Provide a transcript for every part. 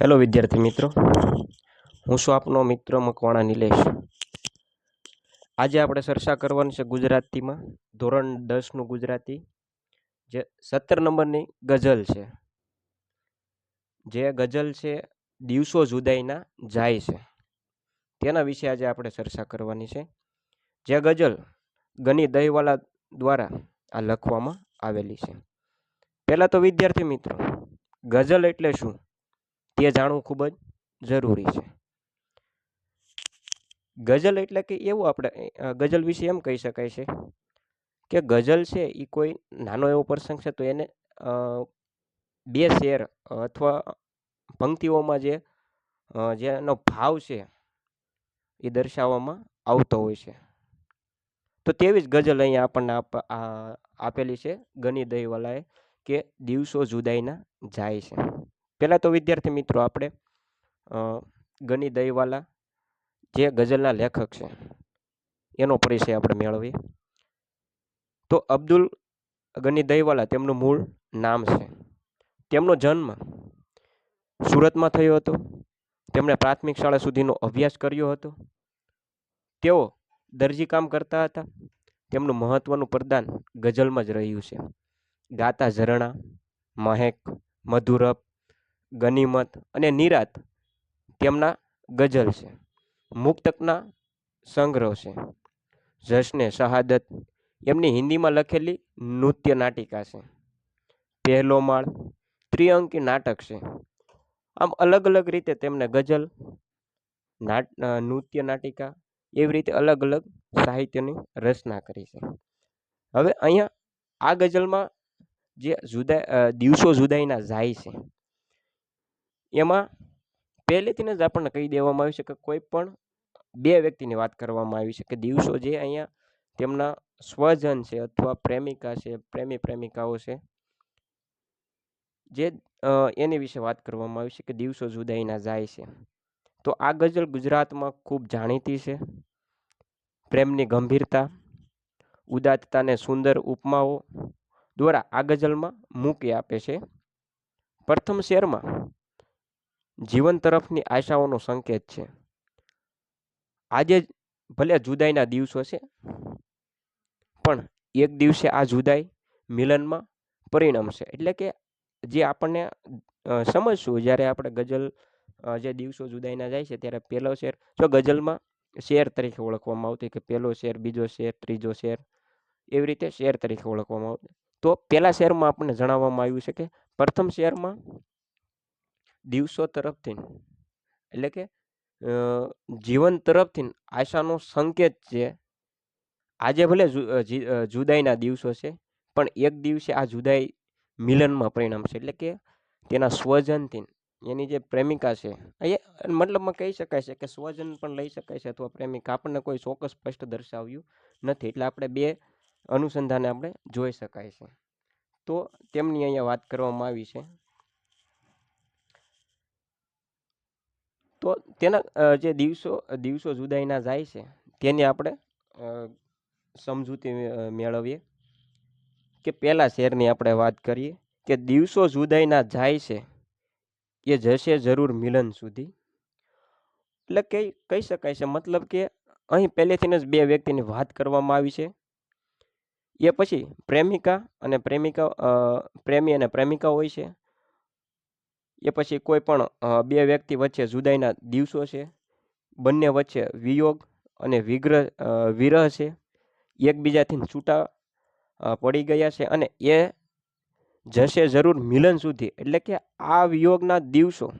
Hello વિદ્યાર્થી મિત્રો, હું છું આપનો મિત્ર મકવાણા નિલેશ. આજે આપણે ચર્ચા કરવાની છે ગુજરાતીમાં, ધોરણ દસનું ગુજરાતી, જે સત્તર નંબરની ગઝલ છે. જે ગઝલ છે, દિવસો જુદાઈના જાય છે. તેના વિશે આજે આપણે ચર્ચા કરવાની છે. જે ગઝલ ગની દહીવાલા દ્વારા આ લખવામાં આવેલી છે. પહેલાં તો વિદ્યાર્થી મિત્રો ગઝલ એટલે શું? તે જાણવું ખૂબ જ જરૂરી છે. ગઝલ એટલે કે એવું આપણે ગઝલ વિશે એમ કહી શકાય છે કે ગઝલ છે એ કોઈ નાનો એવો પ્રસંગ છે તો એને બે શેર અથવા પંક્તિઓમાં જે જેનો ભાવ છે એ દર્શાવવામાં આવતો હોય છે. તો તેવી જ ગઝલ અહીંયા આપણને આપ આપેલી છે ગની દહીવાલાએ. કે દિવસો જુદાઈના જાય છે. પહેલાં તો વિદ્યાર્થી મિત્રો આપણે ગની દહીવાલા જે ગઝલના લેખક છે, એનો પરિચય આપણે મેળવીએ. તો અબ્દુલ ગની દહીવાલા તેમનું મૂળ નામ છે. તેમનો જન્મ સુરતમાં થયો હતો. તેમણે પ્રાથમિક શાળા સુધીનો અભ્યાસ કર્યો હતો. તેઓ દરજી કામ કરતા હતા. તેમનું મહત્વનું પ્રદાન ગઝલમાં જ રહ્યું છે. ગાતા ઝરણા, મહેક, મધુરપ, ગનીમત અને નિરાત તેમના ગઝલ છે. મુક્તકના સંગ્રહ છે. જશને શહાદત એમની હિન્દીમાં લખેલી નૃત્ય નાટિકા છે. પહેલો માળ ત્રિઅંકી નાટક છે. આમ અલગ અલગ રીતે તેમને ગઝલ, નાટ નૃત્ય નાટિકા એવી રીતે અલગ અલગ સાહિત્યની રચના કરી છે. હવે અહીંયા આ ગઝલમાં જે જુદા દિવસો જુદાઈના જાય છે, એમાં પહેલેથી જ આપણને કહી દેવામાં આવ્યું છે કે કોઈ પણ બે વ્યક્તિની વાત કરવામાં આવી છે કે દિવસો જે અહીંયા તેમના સ્વજન છે અથવા પ્રેમિકા છે, પ્રેમી પ્રેમિકાઓ છે, જે એની વિશે વાત કરવામાં આવી છે કે દિવસો જુદાઈના જાય છે. તો આ ગઝલ ગુજરાતમાં ખૂબ જાણીતી છે. પ્રેમની ગંભીરતા ઉદાત્તતાને સુંદર ઉપમાઓ દ્વારા આ ગઝલમાં મૂકી આપે છે. પ્રથમ શેરમાં જીવન તરફની આશાઓનો સંકેત છે. આજે ભલે જુદાઈના દિવસો છે, પણ એક દિવસે આ જુદાઈ મિલનમાં પરિણમશે એટલે કે જે આપણને સમજશું જ્યારે આપણે ગઝલ જે દિવસો જુદાઈના જાય છે ત્યારે પહેલો શેર, જો ગઝલમાં શેર તરીકે ઓળખવામાં આવતી કે પહેલો શેર, બીજો શેર, ત્રીજો શેર, એવી રીતે શેર તરીકે ઓળખવામાં આવતું તો પહેલા શેરમાં આપણને જણાવવામાં આવ્યું છે કે પ્રથમ શેરમાં દિવસો તરફથી એટલે કે જીવન તરફથી આશાનો સંકેત છે. આજે ભલે જુદાઈના દિવસો છે, પણ એક દિવસે આ જુદાઈ મિલનમાં પરિણમશે. એટલે કે તેના સ્વજનથી, એની જે પ્રેમિકા છે, અહીંયા મતલબમાં કહી શકાય છે કે સ્વજન પણ લઈ શકાય છે અથવા પ્રેમિકા. આપણને કોઈ ચોક્કસ સ્પષ્ટ દર્શાવ્યું નથી. એટલે આપણે બે અનુસંધાને આપણે જોઈ શકાય છે. તો તેમની અહીંયા વાત કરવામાં આવી છે. તો તેના જે દિવસો દિવસો જુદાઈના જાય છે, તેની આપણે સમજૂતી મેળવીએ. કે પહેલા શેરની આપણે વાત કરીએ, કે દિવસો જુદાઈના જાય છે, એ જશે જરૂર મિલન સુધી. એટલે કઈ કહી શકાય છે? મતલબ કે અહીં પહેલેથી જ બે વ્યક્તિની વાત કરવામાં આવી છે. એ પછી પ્રેમિકા અને પ્રેમિકા પ્રેમી અને પ્રેમિકા હોય છે. એ પછી કોઈ પણ બે વ્યક્તિ વચ્ચે જુદાઈના દિવસો છે. બંને વચ્ચે વિયોગ અને વિગ્રહ વિરહ છે. એકબીજાથી છૂટા પડી ગયા છે અને એ જશે જરૂર મિલન સુધી. એટલે કે આ વિયોગના દિવસો,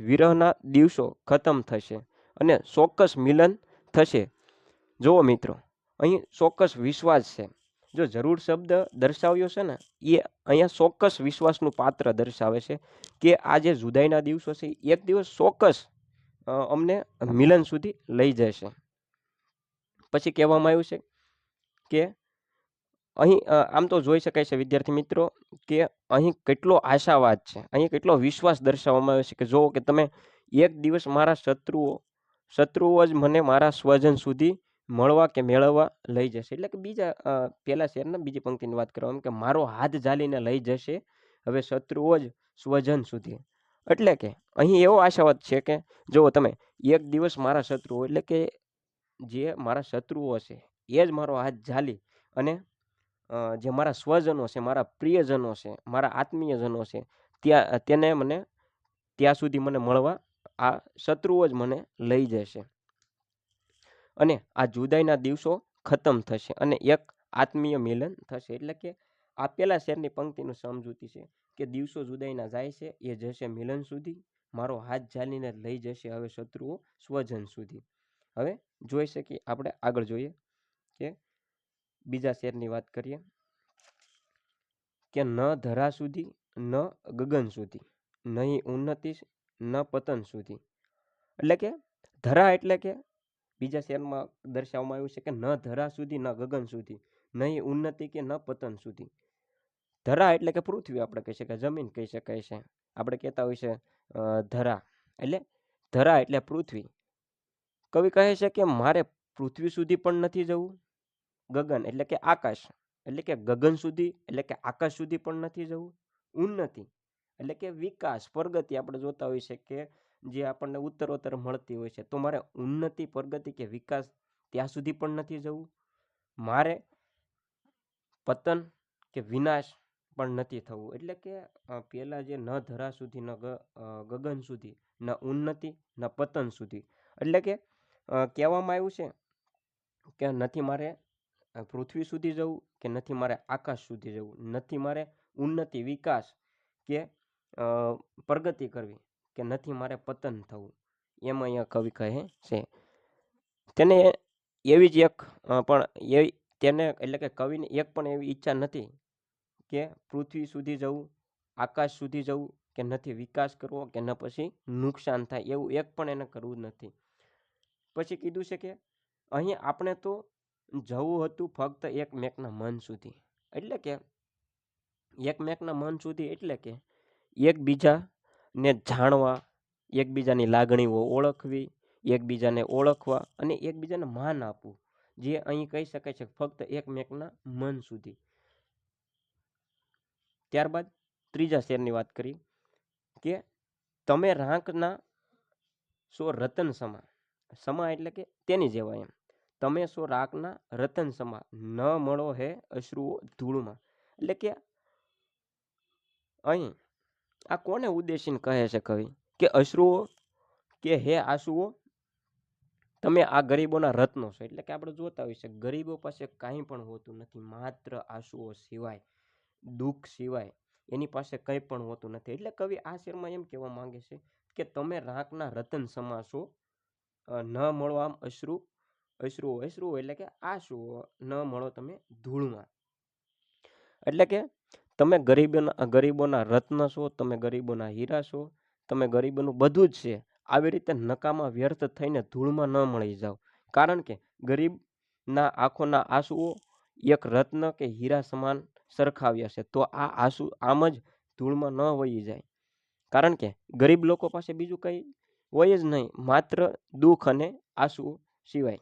વિરહના દિવસો ખતમ થશે અને ચોક્કસ મિલન થશે. જુઓ મિત્રો, અહીં ચોક્કસ વિશ્વાસ છે. જો જરૂર શબ્દ દર્શાવ્યો છે ને, એ અહીંયા ચોક્કસ વિશ્વાસનું પાત્ર દર્શાવે છે કે આ જે જુદાઈના દિવસો છે, એક દિવસ ચોક્કસ અમને મિલન સુધી લઈ જશે પછી કહેવામાં આવ્યું છે કે અહીં આમ તો જોઈ શકાય છે વિદ્યાર્થી મિત્રો કે અહીં કેટલો આશાવાદ છે, અહીં કેટલો વિશ્વાસ દર્શાવવામાં આવ્યો છે કે જો કે તમે એક દિવસ મારા શત્રુઓ શત્રુઓ જ મને મારા સ્વજન સુધી મળવા કે મેળવવા લઈ જશે. એટલે કે બીજા પહેલાં શેરના બીજી પંક્તિની વાત કરવામાં કે મારો હાથ ઝાલીને લઈ જશે. હવે શત્રુઓ જ સ્વજન સુધી. એટલે કે અહીં એવો આશાવાદ છે કે જુઓ તમે, એક દિવસ મારા શત્રુઓ, એટલે કે જે મારા શત્રુઓ છે એ જ મારો હાથ ઝાલી અને જે મારા સ્વજનો છે મારા પ્રિયજનો છે મારા આત્મીયજનો છે ત્યાં, તેને મને ત્યાં સુધી મને મળવા, આ શત્રુઓ જ મને લઈ જશે. અને આ જુદાઈના દિવસો ખતમ થશે અને એક આત્મીય મિલન થશે. એટલે કે આ પેલા શેરની પંક્તિનું સમજૂતી છે કે દિવસો જુદાઈના જાય છે, એ જશે મિલન સુધી, મારો હાથ ઝાલીને લઈ જશે હવે શત્રુઓ સ્વજન સુધી. હવે જોઈ શકીએ આપણે આગળ જોઈએ કે બીજા શેરની વાત કરીએ કે ન ધરા સુધી, ન ગગન સુધી, નહીં ઉન્નતિ, ન પતન સુધી. એટલે કે ધરા એટલે કે બીજા શેરમાં દર્શાવવામાં આવ્યું છે કે ન ધરા સુધી, ન ગગન સુધી નહીં ઉન્નતિ કે ન પતન સુધી. ધરા એટલે કે પૃથ્વી આપણે કહી શકાય, જમીન કહી શકાય છે. આપણે કહેતા હોય છે ધરા. એટલે ધરા એટલે પૃથ્વી. કવિ કહે છે કે મારે પૃથ્વી સુધી પણ નથી જવું. ગગન એટલે કે આકાશ. એટલે કે ગગન સુધી, એટલે કે આકાશ સુધી પણ નથી જવું. ઉન્નતિ એટલે કે વિકાસ, પ્રગતિ આપણે જોતા હોય છે કે જે આપણને ઉત્તરોત્તર મળતી હોય છે. તો મારે ઉન્નતિ, પ્રગતિ કે વિકાસ ત્યાં સુધી પણ નથી જવું. મારે પતન કે વિનાશ પણ નથી થવું. એટલે કે પહેલાં જે ન ધરા સુધી, ન ગગન સુધી, ન ઉન્નતિ, ન પતન સુધી. એટલે કે કહેવામાં આવ્યું છે કે નથી મારે પૃથ્વી સુધી જવું કે નથી મારે આકાશ સુધી જવું. નથી મારે ઉન્નતિ, વિકાસ કે પ્રગતિ કરવી. કે નથી મારે પતન થવું. એમ અહીંયા કવિ કહે છે, તેને એવી જ એક પણ એવી, તેને એટલે કે કવિની એક પણ એવી ઈચ્છા નથી કે પૃથ્વી સુધી જવું, આકાશ સુધી જવું, કે નથી વિકાસ કરવો, કે ન પછી નુકસાન થાય, એવું એક પણ એને કરવું નથી. પછી કીધું છે કે અહીં આપણે તો જવું હતું ફક્ત એક મેકના મન સુધી. એટલે કે, એક મેકના મન સુધી એટલે કે એકબીજાને જાણવા, એકબીજાની લાગણીઓ ઓળખવી, એકબીજાને ઓળખવા અને એકબીજાને માન આપવું. જે અહીં કહી શકાય છે ફક્ત એકમેકના મન સુધી. ત્યારબાદ ત્રીજા શેરની વાત કરી કે તમે રાંકના સો રતન સમા. સમા એટલે કે તેની જેવા એમ. તમે સો રાકના રતન સમા. ન મળો હે અશ્રુઓ ધૂળમાં. એટલે કે અહીં આ કોને ઉદ્દેશીને કહે છે કવિ? કે અશ્રુઓ? કે હે આંસુઓ? તમે આ ગરીબોના રત્નો છો, એટલે કે આપણે જોતા હોઈએ છીએ, ગરીબો પાસે કાંઈ પણ હોતું નથી, માત્ર આંસુઓ સિવાય, દુઃખ સિવાય, એની પાસે કંઈ પણ હોતું નથી. એટલે કવિ આ શેરમાં એમ કહેવા માંગે છે કે તમે રાંકના રતન સમાસો ન મળો આમ અશ્રુ, અશ્રુઓ અશ્રુઓ એટલે કે આંસુઓ ન મળો તમે ધૂળમાં. એટલે કે તમે ગરીબોના ગરીબોના રત્ન છો, તમે ગરીબોના હીરા છો, તમે ગરીબોનું બધું જ છે, આવી રીતે નકામાં વ્યર્થ થઈને ધૂળમાં ન મળી જાઓ. કારણ કે ગરીબના આંખોના આંસુઓ એક રત્ન કે હીરા સમાન સરખાવ્યા છે. તો આ આંસુ આમ જ ધૂળમાં ન વહી જાય. કારણ કે ગરીબ લોકો પાસે બીજું કંઈ હોય જ નહીં, માત્ર દુઃખ અને આંસુઓ સિવાય.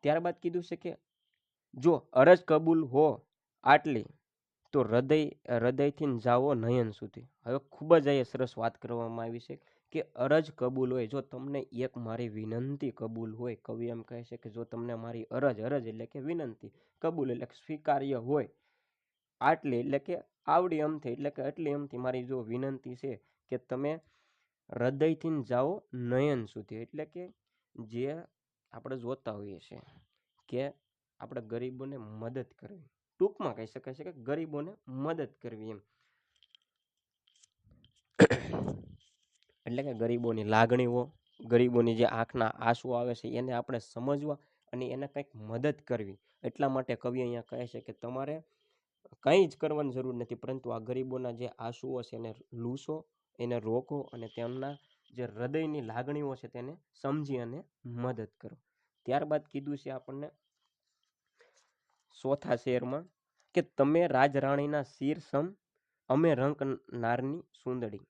ત્યારબાદ કીધું છે કે, જો અરજ કબૂલ હો આટલી, તો હૃદય, હૃદયથી જાઓ નયન સુધી. હવે ખૂબ જ અહીંયા સરસ વાત કરવામાં આવી છે કે અરજ કબૂલ હોય. જો તમને એક મારી વિનંતી કબૂલ હોય, કવિ એમ કહે છે કે જો તમને મારી અરજ અરજ એટલે કે વિનંતી કબૂલ એટલે સ્વીકાર્ય હોય, આટલી એટલે કે આવડી અમથી એટલે કે આટલી અમથી મારી જો વિનંતી છે કે તમે હૃદયથી જાઓ નયન સુધી. એટલે કે જે આપણે જોતા હોઈએ છીએ કે આપણે ગરીબોને મદદ કરવી. ટૂંકમાં કહી શકાય છે કે ગરીબોને મદદ કરવી એમ. એટલે કે ગરીબોની લાગણીઓ, ગરીબોની જે આંખના આંસુ આવે છે, એને આપણે સમજવા અને એને કંઈક મદદ કરવી. એટલા માટે કવિ અહીંયા કહે છે કે તમારે કંઈ જ કરવાની જરૂર નથી, પરંતુ આ ગરીબોના જે આંસુઓ છે, એને લૂસો, એને રોકો અને તેમના જે હૃદયની લાગણીઓ છે, તેને સમજી અને મદદ કરો. ત્યારબાદ કીધું છે આપણને ચોથા શેરમાં કે તમે રાજરાણીના શિર સમ અમે રંક નારની સુંદડી.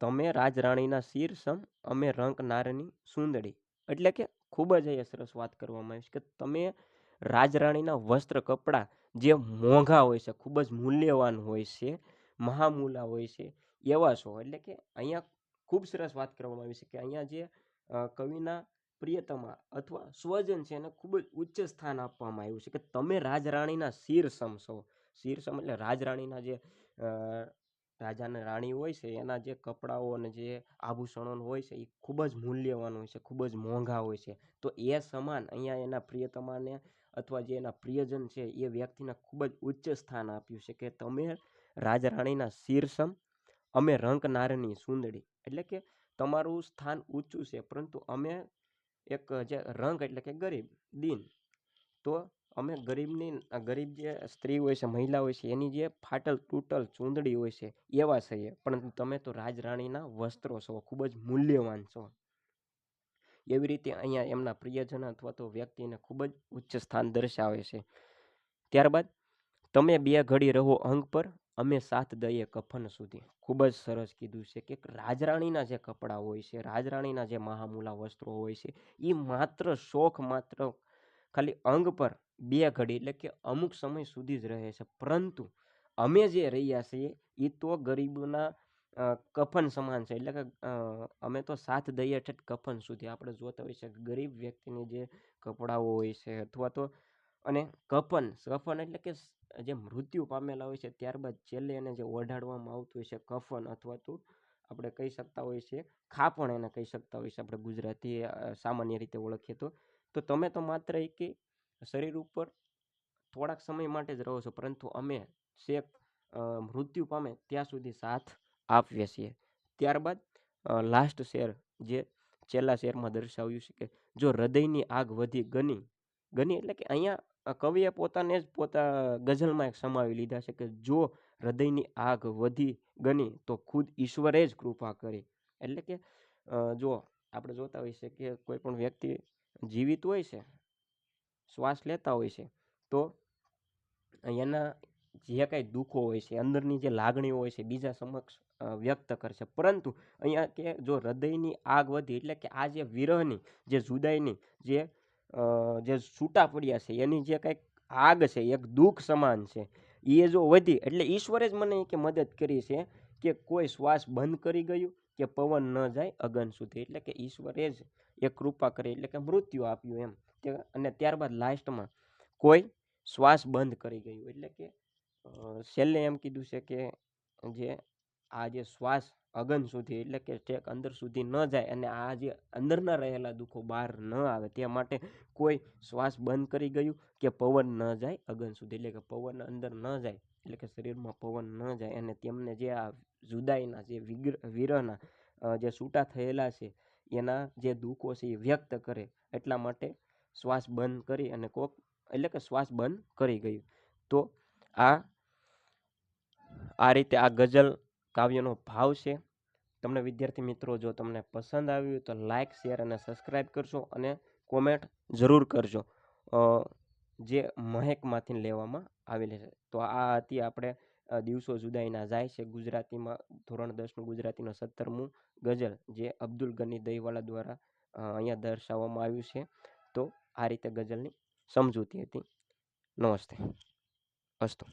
તમે રાજરાણીના શિર સમ અમે રંક નારની સુંદડી. એટલે કે ખૂબ જ અહીંયા સરસ વાત કરવામાં આવી છે કે તમે રાજરાણીના વસ્ત્ર કપડાં જે મોંઘા હોય છે, ખૂબ જ મૂલ્યવાન હોય છે, મહામૂલા હોય છે, એવા છો. એટલે કે અહીંયા ખૂબ સરસ વાત કરવામાં આવી છે કે અહીંયા જે કવિના પ્રિયતમા અથવા સ્વજન છે એને ખૂબ જ ઉચ્ચ સ્થાન આપવામાં આવ્યું છે કે તમે રાજરાણીના શીરસમ છો. શીરસમ એટલે રાજરાણીના જે રાજાને રાણી હોય છે, એના જે કપડાઓ અને જે આભૂષણો હોય છે, એ ખૂબ જ મૂલ્યવાન હોય છે, ખૂબ જ મોંઘા હોય છે. તો એ સમાન અહીંયા એના પ્રિયતમાને અથવા જે એના પ્રિયજન છે, એ વ્યક્તિને ખૂબ જ ઉચ્ચ સ્થાન આપ્યું છે કે તમે રાજરાણીના શીરસમ, અમે રંકનારની સુંદડી એટલે કે તમારું સ્થાન ઊંચું છે, પરંતુ અમે એક, જે રંગ એટલે કે ગરીબ, દિન. તો અમે ગરીબની ગરીબ જે સ્ત્રી હોય છે, મહિલા હોય છે, એની જે ફાટલ, તૂટલ, ચૂંદડી હોય છે, એવા છીએ પરંતુ તમે તો રાજરાણીના વસ્ત્રો છો, ખૂબ જ મૂલ્યવાન છો. એવી રીતે અહીંયા એમના પ્રિયજન અથવા તો વ્યક્તિને ખૂબ જ ઉચ્ચ સ્થાન દર્શાવે છે. ત્યારબાદ, તમે બે ઘડી રહો અંગ પર અમે સાથ દઈએ કફન સુધી. ખૂબ જ સરસ કીધું છે કે રાજરાણીના જે કપડાં હોય છે, રાજરાણીના જે મહામૂલા વસ્ત્રો હોય છે એ માત્ર શોખ માત્ર ખાલી અંગ પર બે ઘડી એટલે કે અમુક સમય સુધી જ રહે છે. પરંતુ અમે જે રહ્યા છીએ એ તો ગરીબના કફન સમાન છે. એટલે કે અમે તો સાથ દઈએ છે કફન સુધી આપણે જોતા હોઈએ છીએ. ગરીબ વ્યક્તિની જે કપડાઓ હોય છે અથવા તો, અને કફન કફન એટલે કે જે મૃત્યુ પામેલા હોય છે, ત્યારબાદ છેલ્લે એને જે ઓઢાડવામાં આવતું હોય છે, કફન અથવા તો આપણે કહી શકતા હોય છે, ખાપણ એને કહી શકતા હોય છે, આપણે ગુજરાતી સામાન્ય રીતે ઓળખીએ તો. તો તમે તો માત્ર એક શરીર ઉપર થોડાક સમય માટે જ રહો છો, પરંતુ અમે શેક મૃત્યુ પામે ત્યાં સુધી સાથ આપીએ છીએ. ત્યારબાદ લાસ્ટ શેર જે છેલ્લા શેરમાં દર્શાવ્યું છે કે જો હૃદયની આગ વધી ગની ગની એટલે કે અહીંયા કવિએ પોતાને જ પોતા ગઝલમાં એક સમાવી લીધા છે કે જો હૃદયની આગ વધી ગની તો ખુદ ઈશ્વરે જ કૃપા કરી. એટલે કે જો આપણે જોતા હોઈએ છીએ કે કોઈ પણ વ્યક્તિ જીવિત હોય છે, શ્વાસ લેતા હોય છે, તો એના જે કાંઈ દુઃખો હોય છે, અંદરની જે લાગણીઓ હોય છે, બીજા સમક્ષ વ્યક્ત કરશે પરંતુ અહીંયા કે જો હૃદયની આગ વધી એટલે કે આ જે વિરહની, જે જુદાઈની જે જે છૂટા પડ્યા છે, એની જે કંઈક આગ છે, એક દુઃખ સમાન છે એ જો વધી, એટલે ઈશ્વરે જ મને કે મદદ કરી છે કે કોઈ શ્વાસ બંધ કરી ગયું, કે પવન ન જાય અગન સુધી, એટલે કે ઈશ્વરે જ એ કૃપા કરી, એટલે કે મૃત્યુ આપ્યું એમ અને ત્યારબાદ લાસ્ટમાં કોઈ શ્વાસ બંધ કરી ગયું, એટલે કે છેલ્લે એમ કીધું છે કે જે આ જે શ્વાસ અગન સુધી એટલે કે ઠેક અંદર સુધી ન જાય અને આ જે અંદરના રહેલા દુઃખો બહાર ન આવે તે માટે કોઈ શ્વાસ બંધ કરી ગયું કે પવન ન જાય અગન સુધી. એટલે કે પવન અંદર ન જાય, એટલે કે શરીરમાં પવન ન જાય અને તેમને જે આ જુદાઈના જે વિરહના જે છૂટા થયેલા છે, એના જે દુઃખો છે એ વ્યક્ત કરે એટલા માટે શ્વાસ બંધ કરી અને કોક, એટલે કે શ્વાસ બંધ કરી ગયું. તો આ આ રીતે આ ગઝલ કાવ્યનો ભાવ છે. તમને વિદ્યાર્થી મિત્રો જો તમને પસંદ આવ્યું તો લાઇક શેર અને સબસ્ક્રાઈબ કરજો અને કોમેન્ટ જરૂર કરજો. જે મહેકમાંથી લેવામાં આવેલી છે. તો આ હતી આપણે દિવસો જુદાઈના જાય છે. ગુજરાતીમાં ધોરણ દસનું, ગુજરાતીનું સત્તરમું ગઝલ જે અબ્દુલ ગની દહીવાલા દ્વારા અહીંયા દર્શાવવામાં આવ્યું છે. તો આ રીતે ગઝલની સમજૂતી હતી. નમસ્તે. અસ્તુ.